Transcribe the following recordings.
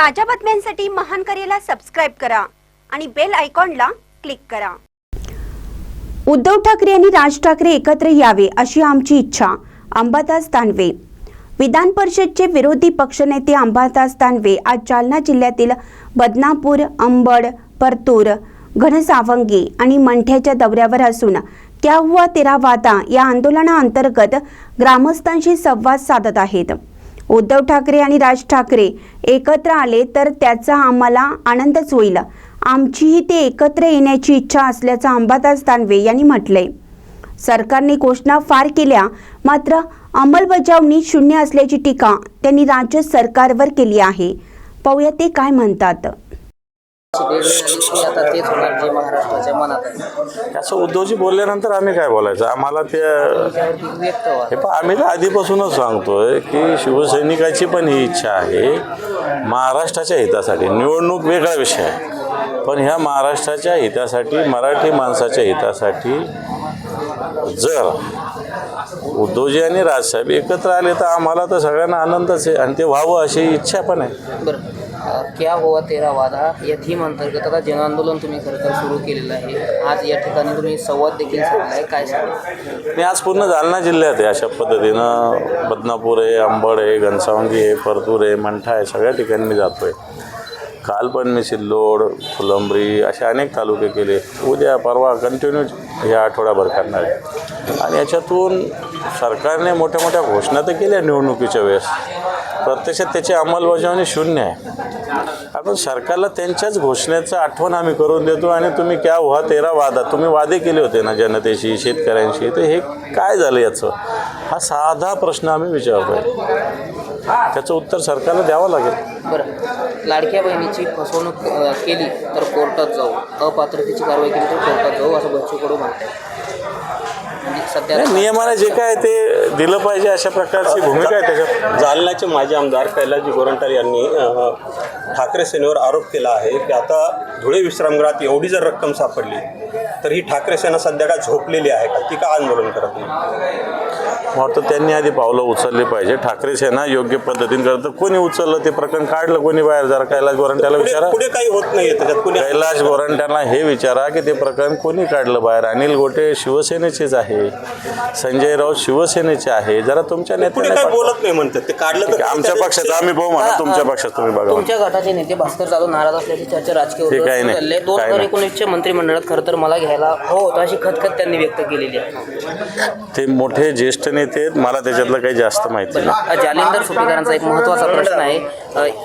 ताज्या बातम्यांसाठी महान करेला सबस्क्राईब करा आणि बेल आयकॉनला क्लिक करा. उद्धव ठाकरे आणि राज ठाकरे एकत्र यावे अशी आमची इच्छा अंबादास दानवे. विधान परिषदचे विरोधी पक्षनेते अंबादास दानवे आज जालना जिल्ह्यातील बदनापूर अंबड परतूर घनसावंगी आणि मंठ्याच्या दौऱ्यावर असून क्या हुआ तेरा वादा या आंदोलनाअंतर्गत ग्रामस्थांशी संवाद साधत आहेत. उद्धव ठाकरे आणि राज ठाकरे एकत्र आले तर त्याचा आम्हाला आनंदच होईल. आमचीही ते एकत्र येण्याची इच्छा असल्याचं अंबादास दानवे यांनी म्हटलंय. सरकारने घोषणा फार केल्या मात्र अंमलबजावणी शून्य असल्याची टीका त्यांनी राज्य सरकारवर केली आहे. पाहूया ते काय म्हणतात. वेगवेगळ्या आता तेच होणार जे महाराष्ट्राच्या मनात आहे. असं उद्धवजी बोलल्यानंतर आम्ही काय बोलायचं? आम्हाला ते त्याच्यावरती व्यक्त व्हा हे पण आम्ही तर आधीपासूनच सांगतोय की शिवसैनिकाची पण ही इच्छा आहे. महाराष्ट्राच्या हितासाठी. निवडणूक वेगळा विषय आहे. पण ह्या महाराष्ट्राच्या हितासाठी मराठी माणसाच्या हितासाठी जर उद्धवजी आणि राजसाहेब एकत्र आले तर आम्हाला तर सगळ्यांना आनंदच आहे. आणि ते व्हावं अशी इच्छा पण आहे. बरं क्या हुआ तेरा वादा? या थीम अंतर्गत आता जनआंदोलन तुम्ही खरं तर सुरू केलेलं आहे. आज या ठिकाणी तुम्ही संवाद देखील साधला आहे. काय सांगा मी आज पूर्ण जालना जिल्ह्यात आहे अशा पद्धतीनं. बदनापूर आहे अंबड आहे घनसावंगी आहे परतूर आहे मंठा आहे सगळ्या ठिकाणी मी जातो आहे काल पण मी सिल्लोड फुलंब्री असे अनेक तालुके केले. उद्या परवा कंटिन्यू या आठवड्याभर करणार आहे. आणि याच्यातून सरकारने मोठ्या मोठ्या घोषणा तर केल्या निवडणुकीच्या वेळेस. प्रत्यक्षात त्याची अंमलबजावणी शून्य आहे. आपण सरकारला त्यांच्याच घोषणेचं आठवण आम्ही करून देतो आणि तुम्ही क्या व्हा तेरा वादा. तुम्ही वादे केले होते ना जनतेशी शेतकऱ्यांशी? तर हे काय झालं याचं? हा साधा प्रश्न आम्ही विचारतोय. त्याचं उत्तर सरकारला द्यावं लागेल. बरं. लाडक्या बहिणीची फसवणूक केली तर कोर्टात जाऊ. अपात्रतेची कारवाई केली तर कोर्टात जाऊ असं बच्चू कडू म्हणतात. सध्या नाही, नियमाने जे काय ते दिलं पाहिजे अशा प्रकारची भूमिका आहे त्याच्यात. जालन्याचे माजी आमदार कैलासजी गोरंट्याल यांनी अ, ठाकरे सेनेवर आरोप केला आहे की आता धुळे विश्रामगृहात एवढी जर रक्कम सापडली तर ही ठाकरे सेना सध्या का झोपलेली आहे का? ती का आंदोलन करत नाही? वाटतं त्यांनी आधी पावलं उचलली पाहिजे. ठाकरे सेना योग्य पद्धतीने करतं कोणी उचललं ते प्रकरण काढलं? कोणी बाहेर जरा कैलास गोरंट्याला विचारा. पुढे काही होत कुणी कैलाश गोरंट्याला हे विचारा की ते प्रकरण कोणी काढलं बाहेर? अनिल गोटे शिवसेनेचेच आहे. संजय राऊत शिवसेनेचे आहे. जरा तुमच्यापुढे नेत्याने काही बोलत नाही म्हणतात. ते काढलं तर आमच्या पक्षात आम्ही पाहू म्हणा. तुमच्या पक्षात तुम्ही बघा तुमच्या गटाचे नेते भास्कर जाधव नाराज असल्याची चर्चा राजकीय नाही. दोन हजार नाही. एकोणीसच्या मंत्रिमंडळात खरं तर मला घ्यायला हो अशी खतखत त्यांनी व्यक्त केलेली आहे. ते मोठे ज्येष्ठ नेते मला त्याच्यातलं काही जास्त माहिती नाही. जालिंदर सुपेकरांचा एक महत्त्वाचा प्रश्न आहे.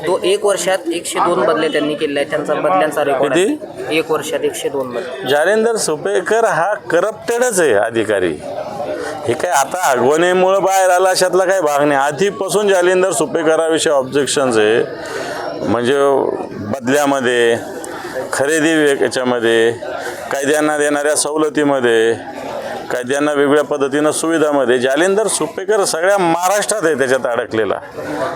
दो एक वर्षात एकशे दोन बदले त्यांनी केले आहेत. त्यांचा बदल्यांचा रेकॉर्ड. एक वर्षात एकशे दोन बदले. जालेंदर सुपेकर हा करप्टेडच आहे अधिकारी. हे काय आता आगवणीमुळं बाहेर आला अशातला काही भाग नाही. आधीपासून जालिंदर सुपेकराविषयी ऑब्जेक्शन्स आहे. म्हणजे बदल्यामध्ये खरेदी याच्यामध्ये कायद्यांना देणाऱ्या सवलतीमध्ये कायद्यांना वेगवेगळ्या पद्धतीनं सुविधामध्ये जालिंदर सुपेकर सगळ्या महाराष्ट्रात आहे त्याच्यात अडकलेला.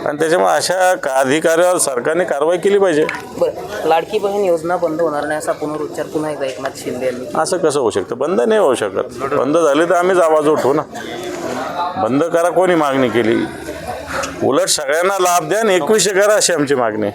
आणि त्याच्यामुळे अशा का- अधिकाऱ्यावर सरकारने कारवाई केली पाहिजे. बरं. लाडकी बहीण योजना बंद होणार नाही असा पुनरुच्चार पुन्हा एकदा एकनाथ शिंदे यांनी असं कसं होऊ शकतं? बंद नाही होऊ शकत. बंद झाली तर आम्हीच आवाज उठवू ना. बंद करा कोणी मागणी केली? उलट सगळ्यांना लाभ द्या आणि एकवीसशे करा अशी आमची मागणी.